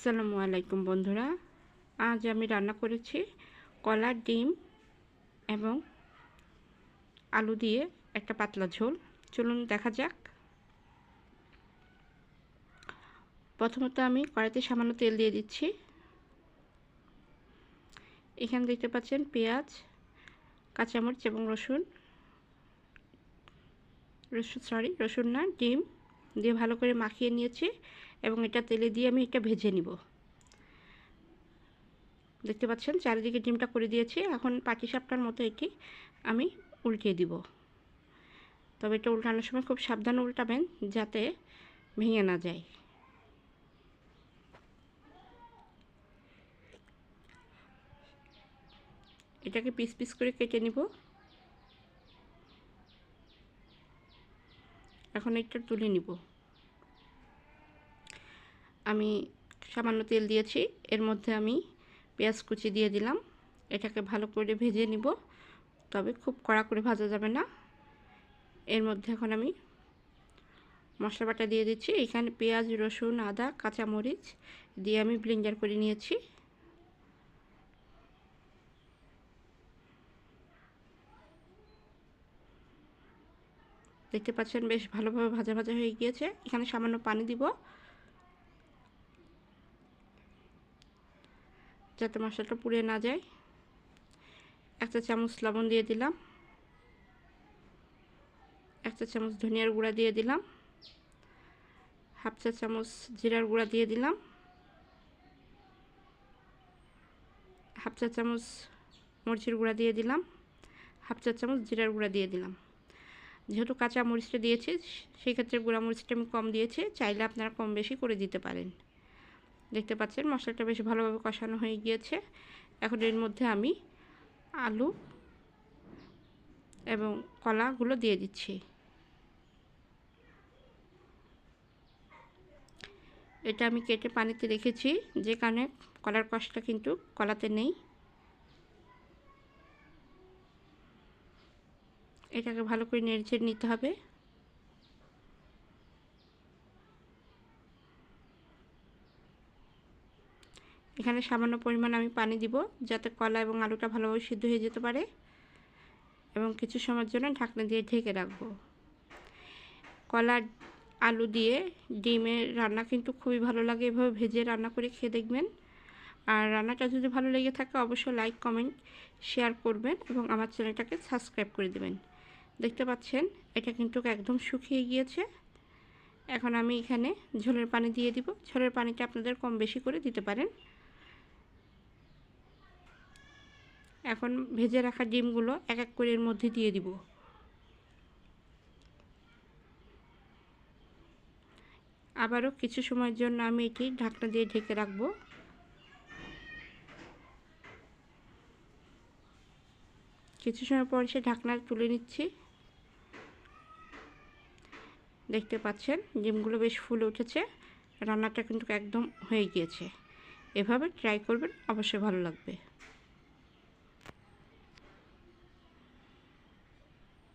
আসসালামু আলাইকুম বন্ধুরা। আজ আমি রান্না করেছি কলার ডিম এবং আলু দিয়ে একটা পাতলা ঝোল। চলুন দেখা যাক। প্রথমত আমি কড়াইতে সামান্য তেল দিয়ে দিচ্ছি। এখানে দেখতে পাচ্ছেন পেঁয়াজ, কাঁচামরিচ এবং রসুন। রসুন সরি রসুন না, ডিম। দিয়ে ভালো করে মাখিয়ে নিয়েছি এবং এটা তেলে দিয়ে আমি এটা ভেজে নিব। দেখতে পাচ্ছেন? চারিদিকে ডিমটা করে দিয়েছি। এখন পাটি সাপটার মতো এটি আমি উল্টিয়ে দিব। তবে এটা উল্টানোর সময় খুব সাবধানে উল্টাবেন যাতে ভেঙে না যায়। এটাকে পিস পিস করে কেটে নিব। এখন এটা তুলে নিব। আমি সামান্য তেল দিয়েছি, এর মধ্যে আমি পেঁয়াজ কুচি দিয়ে দিলাম। এটাকে ভালো করে ভেজে নিব, তবে খুব কড়া করে ভাজা যাবে না। এর মধ্যে এখন আমি মশলা বাটা দিয়ে দিচ্ছি। এখানে পেঁয়াজ, রসুন, আদা, কাঁচামরিচ দিয়ে আমি ব্লেন্ডার করে নিয়েছি। দেখতে পাচ্ছেন বেশ ভালোভাবে ভাজা ভাজা হয়ে গিয়েছে। এখানে সামান্য পানি দিব। যাতে মশলাটা পুড়ে না যায়। একটা চামচ লবণ দিয়ে দিলাম। একটা চামচ ধনিয়ার গুঁড়া দিয়ে দিলাম। হাফ চা চামচ জিরার গুঁড়া দিয়ে দিলাম। হাফ চা চামচ মরিচের গুঁড়া দিয়ে দিলাম। হাফ চা চামচ জিরার গুঁড়া দিয়ে দিলাম। যেহেতু কাঁচা মরিচটা দিয়েছি, সেই ক্ষেত্রে গুঁড়া মরিচটা আমি কম দিয়েছি, চাইলে আপনারা কম বেশি করে দিতে পারেন। দেখতে পাচ্ছেন মশলাটা বেশ ভালোভাবে কষানো হয়ে গিয়েছে। এখন এর মধ্যে আমি আলু এবং কলাগুলো দিয়ে দিচ্ছি। এটা আমি কেটে পানিতে রেখেছি, যে কারণে কলার কষটা কিন্তু কলাতে নেই। এটাকে ভালো করে নেড়ে নিতে হবে। এখানে সামান্য পরিমাণ আমি পানি দিব যাতে কলা এবং আলুটা ভালোভাবে সিদ্ধ হয়ে যেতে পারে এবং কিছু সময়ের জন্য ঢাকনা দিয়ে ঢেকে রাখব। কলা, আলু দিয়ে ডিমের রান্না কিন্তু খুবই ভালো লাগে। এভাবে ভেজে রান্না করে খেয়ে দেখবেন। আর রান্নাটা যদি ভালো লেগে থাকে, অবশ্যই লাইক কমেন্ট শেয়ার করবেন এবং আমার চ্যানেলটাকে সাবস্ক্রাইব করে দেবেন। দেখতে পাচ্ছেন, এটা কিন্তু একদম শুকিয়ে গিয়েছে। এখন আমি এখানে ঝোলের পানি দিয়ে দিব। ঝোলের পানিটা আপনাদের কম বেশি করে দিতে পারেন। এখন ভেজে রাখা ডিমগুলো এক এক করে এর মধ্যে দিয়ে দিব। আবারও কিছু সময়ের জন্য আমি এটি ঢাকনা দিয়ে ঢেকে রাখব। কিছু সময় পর সে ঢাকনা তুলে নিচ্ছি। দেখতে পাচ্ছেন, ডিমগুলো বেশ ফুলে উঠেছে। রান্নাটা কিন্তু একদম হয়ে গিয়েছে। এভাবে ট্রাই করবেন, অবশ্যই ভালো লাগবে।